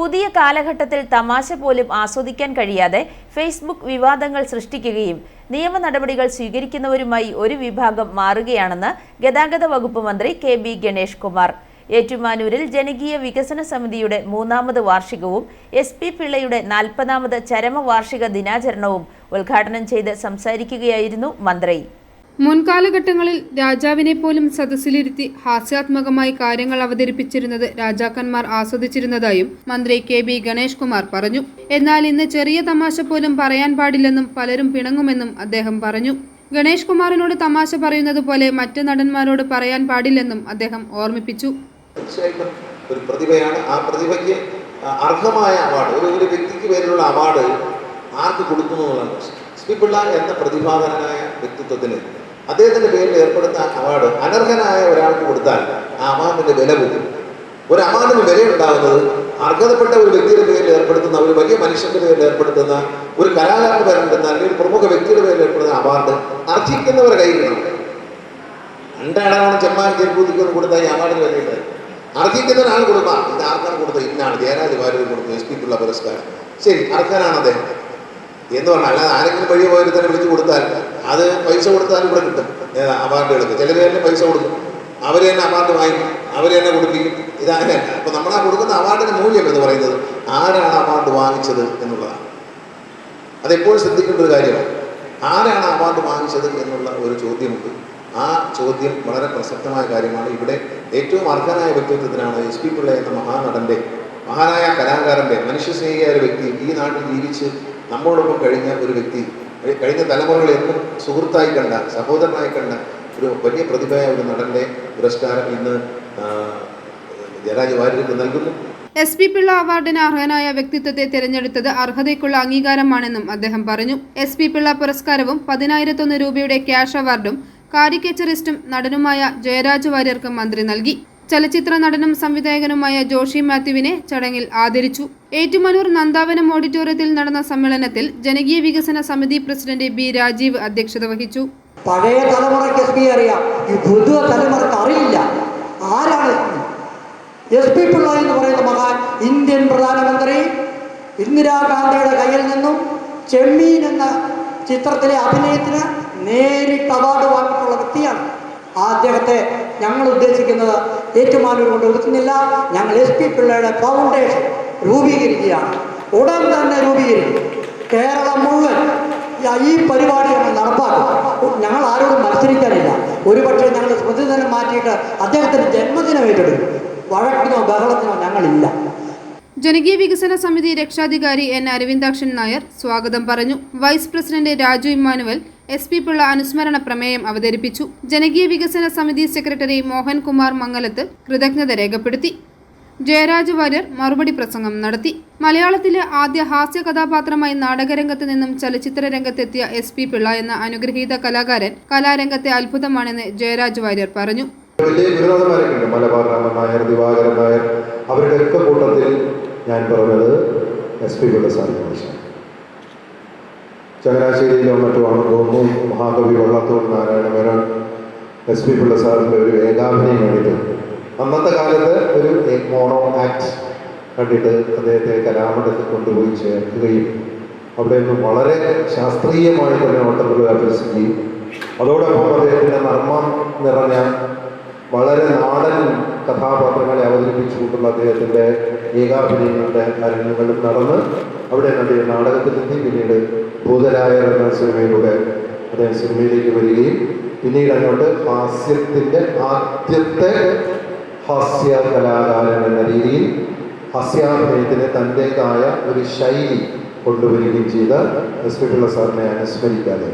പുതിയ കാലഘട്ടത്തിൽ തമാശ പോലും ആസ്വദിക്കാൻ കഴിയാതെ ഫേസ്ബുക്ക് വിവാദങ്ങൾ സൃഷ്ടിക്കുകയും നിയമ നടപടികൾ സ്വീകരിക്കുന്നവരുമായി ഒരു വിഭാഗം മാറുകയാണെന്ന് ഗതാഗത വകുപ്പ് മന്ത്രി കെ ബി ഗണേഷ് കുമാർ. ഏറ്റുമാനൂരിൽ ജനകീയ വികസന സമിതിയുടെ മൂന്നാമത് വാർഷികവും എസ് പി പിള്ളയുടെ നാൽപ്പതാമത് ചരമവാർഷിക ദിനാചരണവും ഉദ്ഘാടനം ചെയ്ത് സംസാരിക്കുകയായിരുന്നു മന്ത്രി. മുൻകാലഘട്ടങ്ങളിൽ രാജാവിനെ പോലും സദസ്സിലിരുത്തി ഹാസ്യാത്മകമായി കാര്യങ്ങൾ അവതരിപ്പിച്ചിരുന്നത് രാജാക്കന്മാർ ആസ്വദിച്ചിരുന്നതായും മന്ത്രി കെ ബി ഗണേഷ് കുമാർ പറഞ്ഞു. എന്നാൽ ഇന്ന് ചെറിയ തമാശ പോലും പറയാൻ പാടില്ലെന്നും പലരും പിണങ്ങുമെന്നും അദ്ദേഹം പറഞ്ഞു. ഗണേഷ് കുമാറിനോട് തമാശ പറയുന്നത് പോലെ മറ്റു നടന്മാരോട് പറയാൻ പാടില്ലെന്നും അദ്ദേഹം ഓർമ്മിപ്പിച്ചു. ഒരു പ്രതിഭയാണ്. ആ പ്രതിഭയ്ക്ക് അർഹമായ അവാർഡ് ഒരു ഒരു വ്യക്തിക്ക് പേരിലുള്ള അവാർഡ് ആർക്ക് കൊടുക്കുന്നു എന്നുള്ളതാണ് പ്രശ്നം പിള്ള എന്ന പ്രതിഭാധനനായ വ്യക്തിത്വത്തിന് അദ്ദേഹത്തിന്റെ പേരിൽ ഏർപ്പെടുന്ന അവാർഡ് അനർഹനായ ഒരാൾക്ക് കൊടുത്താൽ ആ അവാർഡിന്റെ വില പോകും ഒരു അവാർഡിന് വിലയുണ്ടാകുന്നത് അർഹതപ്പെട്ട ഒരു വ്യക്തിയുടെ പേരിൽ ഏർപ്പെടുത്തുന്ന ഒരു വലിയ മനുഷ്യന്റെ പേരിൽ ഏർപ്പെടുത്തുന്ന ഒരു കലാകാരന്റെ പേരിൽ ഏർപ്പെടുന്ന അല്ലെങ്കിൽ പ്രമുഖ വ്യക്തിയുടെ പേരിൽ ഏർപ്പെടുന്ന അവാർഡ് അർഹിക്കുന്നവരുടെ കയ്യിലാണ് രണ്ടാളാണ് ചെമ്മാൻ ചെരുപ്പൂതിക്കൊന്ന് കൊടുത്താൽ ഈ അവാർഡിന് വിലയുണ്ട് അർഹിക്കുന്നതിനാണ് കൊടുക്കുക ഇത് ആർക്കാണ് കൊടുത്തത്? ഇന്നാണ്. ജയരാജ് വാര്യർ കൊടുത്തു എസ് പിക്കുള്ള പുരസ്കാരം. ശരി അർഹനാണ് അദ്ദേഹം. എന്ന് പറഞ്ഞാൽ അല്ലാതെ ആരെങ്കിലും വഴി പോയി തന്നെ വിളിച്ചു കൊടുത്താൽ അത് പൈസ കൊടുത്താലും ഇവിടെ കിട്ടും അവാർഡുകൾക്ക്. ചിലർ തന്നെ പൈസ കൊടുക്കും. അവർ തന്നെ അവാർഡ് വാങ്ങിക്കും അവർ തന്നെ കൊടുപ്പിക്കും. ഇതങ്ങനെയല്ല അപ്പോൾ നമ്മൾ ആ കൊടുക്കുന്ന അവാർഡിന് മൂല്യം എന്ന് പറയുന്നത്? ആരാണ് അവാർഡ് വാങ്ങിച്ചത് എന്നുള്ളതാണ്. അതെപ്പോഴും ശ്രദ്ധിക്കേണ്ട ഒരു കാര്യമാണ്. ആരാണ് അവാർഡ് വാങ്ങിച്ചത് എന്നുള്ള ഒരു ചോദ്യമുണ്ട്. ആ ചോദ്യം വളരെ പ്രസക്തമായ കാര്യമാണ്. ഇവിടെ ഏറ്റവും അർഹനായ വ്യക്തിത്വത്തിനാണ് എസ് പി പിള്ള എന്ന മഹാനടന്റെ മഹാനായ കലാകാരന്റെ മനുഷ്യസ്നേഹിയായ ഒരു വ്യക്തി ഈ നാട്ടിൽ ജീവിച്ച് നമ്മളോടൊപ്പം കഴിഞ്ഞ ഒരു വ്യക്തി കഴിഞ്ഞ തലമുറകൾ എന്നും സുഹൃത്തായി കണ്ട സഹോദരനായി കണ്ട ഒരു വലിയ പ്രതിഭയായ ഒരു നടന്റെ പുരസ്കാരം ഇന്ന് ജയരാജ് വാര്യർക്ക് നൽകുന്നു. എസ് പി പിള്ള അവാർഡിന് അർഹനായ വ്യക്തിത്വത്തെ തിരഞ്ഞെടുത്തത് അർഹതയ്ക്കുള്ള അംഗീകാരമാണെന്നും അദ്ദേഹം പറഞ്ഞു. എസ് പി പിള്ള പുരസ്കാരവും പതിനായിരത്തൊന്ന് രൂപയുടെ ക്യാഷ് അവാർഡും കാരിക്കേച്ചറിസ്റ്റും നടനുമായ ജയരാജ് വാര്യർക്ക് മന്ത്രി നൽകി. ചലച്ചിത്ര നടനും സംവിധായകനുമായ ജോഷി മാത്യുവിനെ ചടങ്ങിൽ ആദരിച്ചു. ഏറ്റുമാനൂർ നന്ദാവനം ഓഡിറ്റോറിയത്തിൽ നടന്ന സമ്മേളനത്തിൽ ജനകീയ വികസന സമിതി പ്രസിഡന്റ് ബി രാജീവ് അധ്യക്ഷത വഹിച്ചു. പഴയ തലമുറയ്ക്ക് എസ് പി അറിയാം. ഈ പുതിയ തലമുറയ്ക്ക് അറിയില്ല. ആരാണ് എസ് പി പിള്ള എന്ന് പറയുന്ന മഹാൻ ഇന്ത്യൻ പ്രധാനമന്ത്രി ഇന്ദിരാഗാന്ധിയുടെ കയ്യിൽ നിന്നും ചെമ്മീൻ എന്ന ചിത്രത്തിലെ അഭിനയത്തിന് നേരിട്ട് അവാർഡ് വാങ്ങിയിട്ടുള്ള വ്യക്തിയാണ് ആ ഞങ്ങൾ ഉദ്ദേശിക്കുന്നത് ഏറ്റുമാനൂർ ഒതുക്കുന്നില്ല ഞങ്ങൾ എസ് പി പിള്ളയുടെ ഫൗണ്ടേഷൻ രൂപീകരിക്കുകയാണ്. ഉടൻ തന്നെ രൂപീകരിക്കും. കേരളം മുഴുവൻ ഈ പരിപാടി ഞങ്ങൾ നടപ്പാക്കും. ഞങ്ങൾ ആരോടും മത്സരിക്കാനില്ല. ഒരുപക്ഷെ ഞങ്ങൾ സ്മൃതിദിനം മാറ്റിയിട്ട് അദ്ദേഹത്തിന്റെ ജന്മദിനം ഏറ്റെടുക്കും. വഴക്കിനോ ബഹളത്തിനോ ഞങ്ങളില്ല. ജനകീയ വികസന സമിതി രക്ഷാധികാരി എൻ അരവിന്ദാക്ഷൻ നായർ സ്വാഗതം പറഞ്ഞു. Vice president Raju Immanuel S P Pillai അനുസ്മരണ പ്രമേയം അവതരിപ്പിച്ചു. ജനകീയ വികസന സമിതി സെക്രട്ടറി മോഹൻകുമാർ മംഗലത്ത് കൃതജ്ഞത രേഖപ്പെടുത്തി. ജയരാജ് വാര്യർ മറുപടി പ്രസംഗം നടത്തി. മലയാളത്തിലെ ആദ്യ ഹാസ്യ കഥാപാത്രമായി നാടകരംഗത്ത് നിന്നും ചലച്ചിത്ര രംഗത്തെത്തിയ എസ് പി പിള്ള എന്ന അനുഗ്രഹീത കലാകാരൻ കലാരംഗത്തെ അത്ഭുതമാണെന്ന് ജയരാജ് വാര്യർ പറഞ്ഞു. അവരുടെ ഒക്കെ കൂട്ടത്തിൽ ഞാൻ പറഞ്ഞത് എസ് പി പിള്ള സാറിനെ ചങ്ങനാശ്ശേരിയിലോ മറ്റോ ആണ് തോന്നുന്നു മഹാകവി വള്ളത്തോൾ നാരായണ മേനോൻ എസ് പി പിള്ള സാറിന്റെ ഒരു ഏകാഭിനയം കണ്ടിട്ട്. അന്നത്തെ കാലത്ത് ഒരു മോണോ ആക്ട് കണ്ടിട്ട് അദ്ദേഹത്തെ കലാമണ്ഡലത്തിൽ കൊണ്ടുപോയി ചേർക്കുകയും അവിടെ നിന്ന് വളരെ ശാസ്ത്രീയമായി തന്നെ ഓട്ടങ്ങൾ അഭ്യസിക്കുകയും അതോടൊപ്പം അദ്ദേഹത്തിന്റെ നർമ്മം നിറഞ്ഞ വളരെ നാടൻ കഥാപാത്രങ്ങളെ അവതരിപ്പിച്ചുകൊണ്ടുള്ള അദ്ദേഹത്തിന്റെ ഏകാഭിനയങ്ങളുടെ അരങ്ങുകളും നടന്ന് അവിടെ അദ്ദേഹം നാടകത്തിലെത്തി പിന്നീട് ഭൂതരായ എന്ന സിനിമയിലൂടെ അദ്ദേഹം സിനിമയിലേക്ക് വരികയും പിന്നീട് അങ്ങോട്ട് ഹാസ്യത്തിന്റെ ആദ്യത്തെ ഹാസ്യ കലാകാരൻ എന്ന രീതിയിൽ ഹാസ്യാഭിനയത്തിന് തന്റേതായ ഒരു ശൈലി കൊണ്ടുവരികയും ചെയ്ത എസ് പി പിള്ള സാറിനെ അനുസ്മരിക്കാതെ.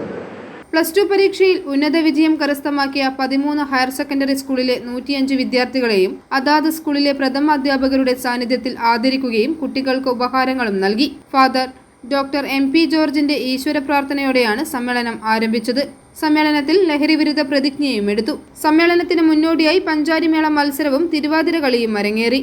പ്ലസ് ടു പരീക്ഷയിൽ ഉന്നത വിജയം കരസ്ഥമാക്കിയ പതിമൂന്ന് ഹയർ സെക്കൻഡറി സ്കൂളിലെ നൂറ്റിയഞ്ച് വിദ്യാർത്ഥികളെയും അതാത് സ്കൂളിലെ പ്രഥമ അധ്യാപകരുടെ സാന്നിധ്യത്തിൽ ആദരിക്കുകയും കുട്ടികൾക്ക് ഉപഹാരങ്ങളും നൽകി. ഫാദർ ഡോക്ടർ എം പി ജോർജിന്റെ ഈശ്വര പ്രാർത്ഥനയോടെയാണ് സമ്മേളനം ആരംഭിച്ചത്. സമ്മേളനത്തിൽ ലഹരി വിരുദ്ധ പ്രതിജ്ഞയും എടുത്തു. സമ്മേളനത്തിന് മുന്നോടിയായി പഞ്ചാരിമേള മത്സരവും തിരുവാതിര കളിയും അരങ്ങേറി.